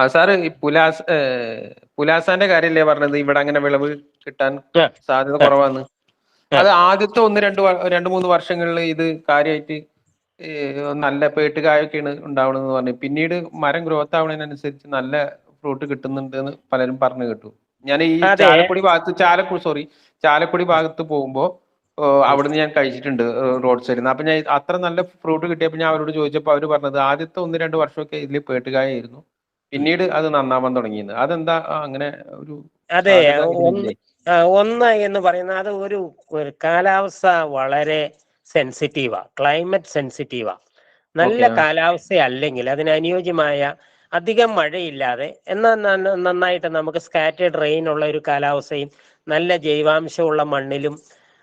ആ സാറ് ഈ പുലാസ് പുലാസാന്റെ കാര്യല്ലേ പറഞ്ഞത്? ഇവിടെ അങ്ങനെ വിളവ് കിട്ടാൻ. സാധ്യത കുറവാന്ന്. അത് ആദ്യത്തെ ഒന്ന് രണ്ട് രണ്ട് മൂന്ന് വർഷങ്ങളിൽ ഇത് കാര്യമായിട്ട് നല്ല പേട്ടുകായൊക്കെയാണ് ഉണ്ടാവണമെന്ന് പറഞ്ഞു. പിന്നീട് മരം ഗ്രോത്ത് ആവുന്നതിനനുസരിച്ച് നല്ല ഫ്രൂട്ട് കിട്ടുന്നുണ്ട് എന്ന് പലരും പറഞ്ഞു കേട്ടു. ഞാൻ ഈ ചാലക്കുടി ഭാഗത്ത് ചാലക്കുടി സോറി ചാലക്കുടി ഭാഗത്ത് പോകുമ്പോൾ അവിടുന്ന് ഞാൻ കഴിച്ചിട്ടുണ്ട് റോഡ് സൈഡിൽ നിന്ന് അപ്പൊ ഞാൻ അത്ര നല്ല ഫ്രൂട്ട് കിട്ടിയപ്പോൾ ഞാൻ അവരോട് ചോദിച്ചപ്പോൾ അവർ പറഞ്ഞത് ആദ്യത്തെ ഒന്ന് രണ്ട് വർഷമൊക്കെ ഇതിൽ പേട്ടുകായായിരുന്നു. പിന്നീട് അത് നന്നാവാൻ തുടങ്ങിയത് അതെന്താ അങ്ങനെ ഒരു അതെ ഒന്ന് എന്ന് പറയുന്നത് അത് ഒരു കാലാവസ്ഥ വളരെ സെൻസിറ്റീവാ. ക്ലൈമറ്റ് സെൻസിറ്റീവാ. നല്ല. കാലാവസ്ഥ അല്ലെങ്കിൽ അതിന് അനുയോജ്യമായ അധികം മഴയില്ലാതെ എന്നാൽ നന്നായിട്ട് നമുക്ക് സ്കാറ്റേഡ് റെയിൻ ഉള്ള ഒരു കാലാവസ്ഥയും നല്ല ജൈവാംശമുള്ള മണ്ണിലും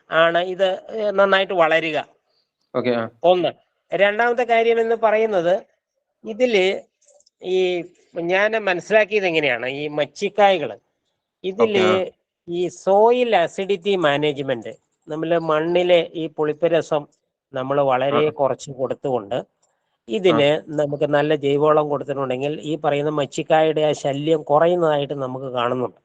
ആണ് ഇത് നന്നായിട്ട് വളരുക. ഒന്ന്. രണ്ടാമത്തെ കാര്യം എന്ന് പറയുന്നത് ഇതിൽ ഈ ഞാൻ മനസ്സിലാക്കിയത് എങ്ങനെയാണ്? ഈ മച്ചിക്കായകൾ ഇതിൽ ഈ സോയിൽ അസിഡിറ്റി മാനേജ്മെന്റ് നമ്മൾ മണ്ണിലെ ഈ പുളിപ്പരസം നമ്മൾ വളരെ കുറച്ച് കൊടുത്തുകൊണ്ട് ഇതിന് നമുക്ക് നല്ല ജൈവവളം കൊടുത്തിട്ടുണ്ടെങ്കിൽ ഈ പറയുന്ന മച്ചിക്കായുടെ ആ ശല്യം കുറയുന്നതായിട്ട് നമുക്ക് കാണുന്നുണ്ട്.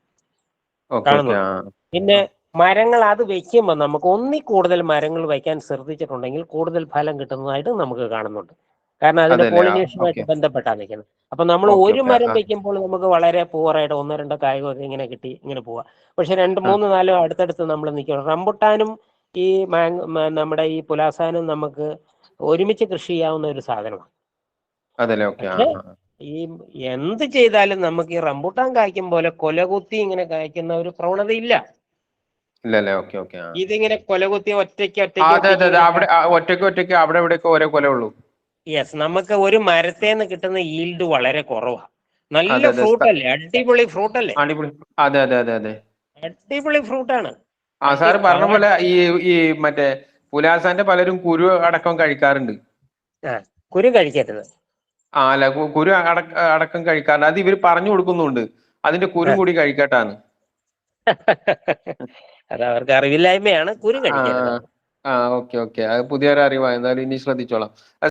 Okay okay. കാണുന്നു. ആ പിന്നെ മരങ്ങൾ അത് വെക്കുമ്പോൾ നമുക്ക് ഒന്നി കൂടുതൽ മരങ്ങൾ വയ്ക്കാൻ ശ്രദ്ധിച്ചിട്ടുണ്ടെങ്കിൽ കൂടുതൽ ഫലം കിട്ടുന്നതായിട്ട് നമുക്ക് കാണുന്നുണ്ട്. കാരണം അതിന്റെ പോളിനേഷനുമായിട്ട് ബന്ധപ്പെട്ടാണ് നിൽക്കുന്നത്. അപ്പൊ നമ്മൾ ഒരു മരം. വെക്കുമ്പോൾ നമുക്ക് വളരെ പൂവറായിട്ട് ഒന്നോ രണ്ടോ കായ്കളൊക്കെ ഇങ്ങനെ കിട്ടി ഇങ്ങനെ പോവാ. പക്ഷെ രണ്ട് മൂന്ന് നാലോ അടുത്തടുത്ത് നമ്മൾ നിൽക്കണം. റംബുട്ടാനും ഈ മാങ് നമ്മുടെ ഈ പുലാസാനും നമുക്ക് ഒരുമിച്ച് കൃഷി ചെയ്യാവുന്ന ഒരു സാധനമാണ്. ഈ എന്ത് ചെയ്താലും നമുക്ക് ഈ റംബുട്ടാൻ കായ്ക്കും പോലെ കൊലകുത്തി ഇങ്ങനെ കായ്ക്കുന്ന ഒരു പ്രവണത ഇല്ല. ഇതിങ്ങനെ കൊലകുത്തി ഒറ്റയ്ക്ക് ഒറ്റയ്ക്ക് ഒറ്റയ്ക്ക് ഒറ്റയ്ക്ക് അവിടെ ഇവിടെയൊക്കെ ഓരോ കൊല ഉള്ളൂ യെസ് നമുക്ക് ഒരു മരത്തേന്ന് കിട്ടുന്ന ഈൽഡ് വളരെ കുറവാണ് നല്ല ഫ്രൂട്ട് അല്ലേ? അടിപൊളി ഫ്രൂട്ട് അല്ലേ? അടിപൊളി അതെ അതെ അതെ അതെ. അടിപൊളി ആണ്. ആ സാർ പറഞ്ഞ പോലെ ഈ ഈ മറ്റേ പുലാസാന്റെ പലരും കുരു അടക്കം കഴിക്കാറുണ്ട്. കുരു കഴിക്കരുത്. ആ അല്ല കുരു അടക്കം കഴിക്കാറുണ്ട് അത് ഇവർ പറഞ്ഞു കൊടുക്കുന്നുണ്ട്. അതിന്റെ കുരു കൂടി കഴിക്കട്ടാന്ന്. അത് അവർക്ക് അറിവില്ലായ്മയാണ് കുരു കഴിക്കരുത്. ആ ഓക്കെ ഓക്കെ. അത് പുതിയൊരു അറിവാണ് എന്തായാലും ഇനി ശ്രദ്ധിച്ചോളാം.